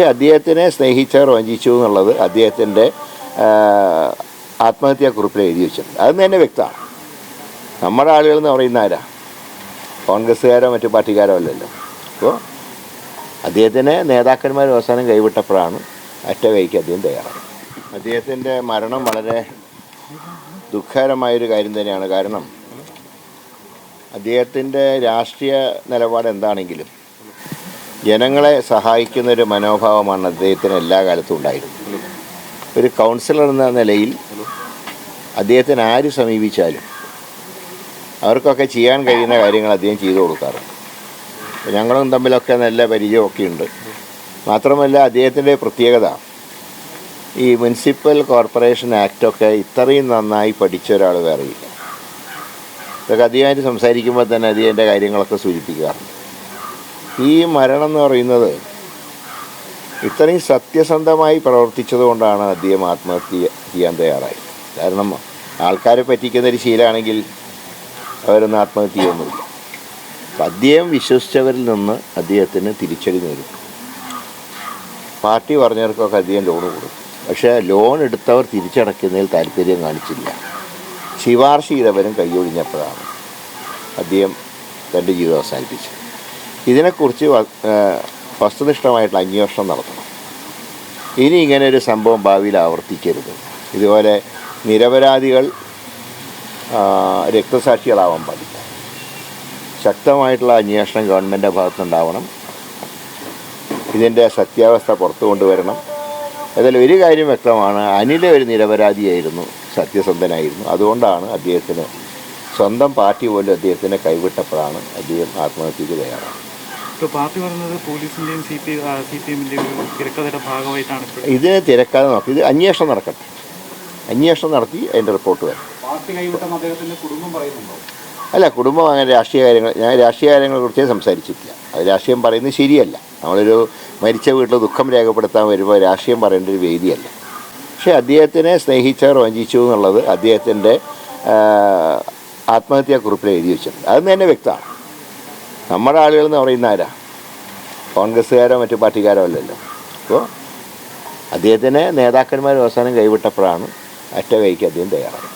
പക്ഷേ അദ്ദേഹത്തിനെ സ്നേഹിച്ചവർ വഞ്ചിച്ചു എന്നുള്ളത് അദ്ദേഹത്തിന്റെ ആത്മഹത്യാക്കുറിപ്പിൽ എഴുതി വെച്ചിട്ടുണ്ട്. അത് തന്നെ വ്യക്തമാണ്. നമ്മുടെ ആളുകൾ എന്ന് പറയുന്ന ആരാ? കോൺഗ്രസ്സുകാരോ മറ്റു പാർട്ടിക്കാരോ അല്ലല്ലോ. അപ്പോൾ അദ്ദേഹത്തിനെ നേതാക്കന്മാർ അവസാനം കൈവിട്ടപ്പോഴാണ് അറ്റ കൈക്ക് അദ്ദേഹം തയ്യാറായത്. അദ്ദേഹത്തിന്റെ മരണം വളരെ ദുഃഖകരമായൊരു കാര്യം തന്നെയാണ്. കാരണം അദ്ദേഹത്തിന്റെ രാഷ്ട്രീയ നിലപാട് എന്താണെങ്കിലും ജനങ്ങളെ സഹായിക്കുന്ന ഒരു മനോഭാവമാണ് അദ്ദേഹത്തിന് എല്ലാ കാലത്തും ഉണ്ടായിരുന്നത്. ഒരു കൗൺസിലർ എന്ന നിലയിൽ അദ്ദേഹത്തിന് ആര് സമീപിച്ചാലും അവർക്കൊക്കെ ചെയ്യാൻ കഴിയുന്ന കാര്യങ്ങൾ അദ്ദേഹം ചെയ്തു കൊടുക്കാറുണ്ട്. ഞങ്ങളും തമ്മിലൊക്കെ നല്ല പരിചയമൊക്കെ ഉണ്ട്. മാത്രമല്ല അദ്ദേഹത്തിന്റെ പ്രത്യേകത ഈ മുനിസിപ്പൽ കോർപ്പറേഷൻ ആക്റ്റൊക്കെ ഇത്രയും നന്നായി പഠിച്ച ഒരാൾ വേറെയില്ല. ഇതൊക്കെ അധികമായിട്ട് സംസാരിക്കുമ്പോൾ തന്നെ അദ്ദേഹത്തിന്റെ കാര്യങ്ങളൊക്കെ സൂചിപ്പിക്കാറുണ്ട്. ഈ മരണം എന്ന് പറയുന്നത് ഇത്രയും സത്യസന്ധമായി പ്രവർത്തിച്ചതുകൊണ്ടാണ് അദ്ദേഹം ആത്മഹത്യ ചെയ്യാൻ തയ്യാറായത് കാരണം ആൾക്കാരെ പറ്റിക്കുന്ന ഒരു ശീലമാണെങ്കിൽ അവരൊന്നും ആത്മഹത്യ ചെയ്യുന്നില്ല. അപ്പം അദ്ദേഹം വിശ്വസിച്ചവരിൽ നിന്ന് അദ്ദേഹത്തിന് തിരിച്ചടി നേരിട്ടു പാർട്ടി പറഞ്ഞവർക്കൊക്കെ അദ്ദേഹം ലോൺ കൊടുത്തു. പക്ഷേ ലോൺ എടുത്തവർ തിരിച്ചടയ്ക്കുന്നതിൽ താല്പര്യം കാണിച്ചില്ല. ശിപാർശ ചെയ്തവരും കൈയൊഴിഞ്ഞപ്പോഴാണ് അദ്ദേഹം തന്റെ ജീവിതം അവസാനിപ്പിച്ചത്. ഇതിനെക്കുറിച്ച് വസ്തുനിഷ്ഠമായിട്ടുള്ള അന്വേഷണം നടത്തണം. ഇനി ഇങ്ങനെ ഒരു സംഭവം ഭാവിയിൽ ആവർത്തിക്കരുത്. ഇതുപോലെ നിരപരാധികൾ രക്തസാക്ഷികളാവാൻ പാടില്ല. ശക്തമായിട്ടുള്ള അന്വേഷണം ഗവൺമെന്റിന്റെ ഭാഗത്തുനിന്നുണ്ടാവണം. ഇതിന്റെ സത്യാവസ്ഥ പുറത്തു കൊണ്ടുവരണം. ഏതായാലും ഒരു കാര്യം വ്യക്തമാണ്. അനിൽ ഒരു നിരപരാധിയായിരുന്നു സത്യസന്ധനായിരുന്നു. അതുകൊണ്ടാണ് അദ്ദേഹത്തിന് സ്വന്തം പാർട്ടി പോലും അദ്ദേഹത്തിനെ കൈവിട്ടപ്പോഴാണ് അദ്ദേഹം ആത്മഹത്യയ്ക്ക് തയ്യാറാണ് ഇപ്പോൾ പാർട്ടി പറയുന്നത് പോലീസിന്റെയും സി പി സി പി എമ്മിന്റെയും ഒരു തിരക്കഥയുടെ ഭാഗമായിട്ടാണ് ഇപ്പോൾ ഇതിനെ തിരക്കാതെ നോക്കി ഇത് അന്വേഷണം നടക്കട്ടെ. അന്വേഷണം നടത്തി അതിന്റെ റിപ്പോർട്ട് വരും. പാർട്ടി കൈവിട്ടെന്ന് അദ്ദേഹത്തിന്റെ കുടുംബം പറയുന്നുണ്ടോ? അല്ല കുടുംബം അങ്ങനെ രാഷ്ട്രീയ കാര്യങ്ങൾ ഞാൻ രാഷ്ട്രീയ കാര്യങ്ങളെ കുറിച്ച് സംസാരിച്ചിട്ടില്ല. അത് രാഷ്ട്രീയം പറയുന്നത് ശരിയല്ല. നമ്മളൊരു മരിച്ച വീട്ടിൽ ദുഃഖം രേഖപ്പെടുത്താൻ വരുമ്പോൾ രാഷ്ട്രീയം പറയേണ്ട ഒരു വേദിയല്ല. പക്ഷേ അദ്ദേഹത്തിനെ സ്നേഹിച്ചവർ വഞ്ചിച്ചു എന്നുള്ളത് അദ്ദേഹത്തിന്റെ ആത്മഹത്യാക്കുറിപ്പിൽ എഴുതി വെച്ചിട്ടുണ്ട്. അത് തന്നെ വ്യക്തമാണ്. നമ്മുടെ ആളുകൾ എന്ന് പറയുന്ന ആരാ? കോൺഗ്രസ്സുകാരോ മറ്റു പാർട്ടിക്കാരോ അല്ലല്ലോ. അപ്പോൾ അദ്ദേഹത്തിനെ നേതാക്കന്മാർ അവസാനം കൈവിട്ടപ്പോഴാണ് അറ്റ കൈക്ക് അദ്ദേഹം തയ്യാറായത്.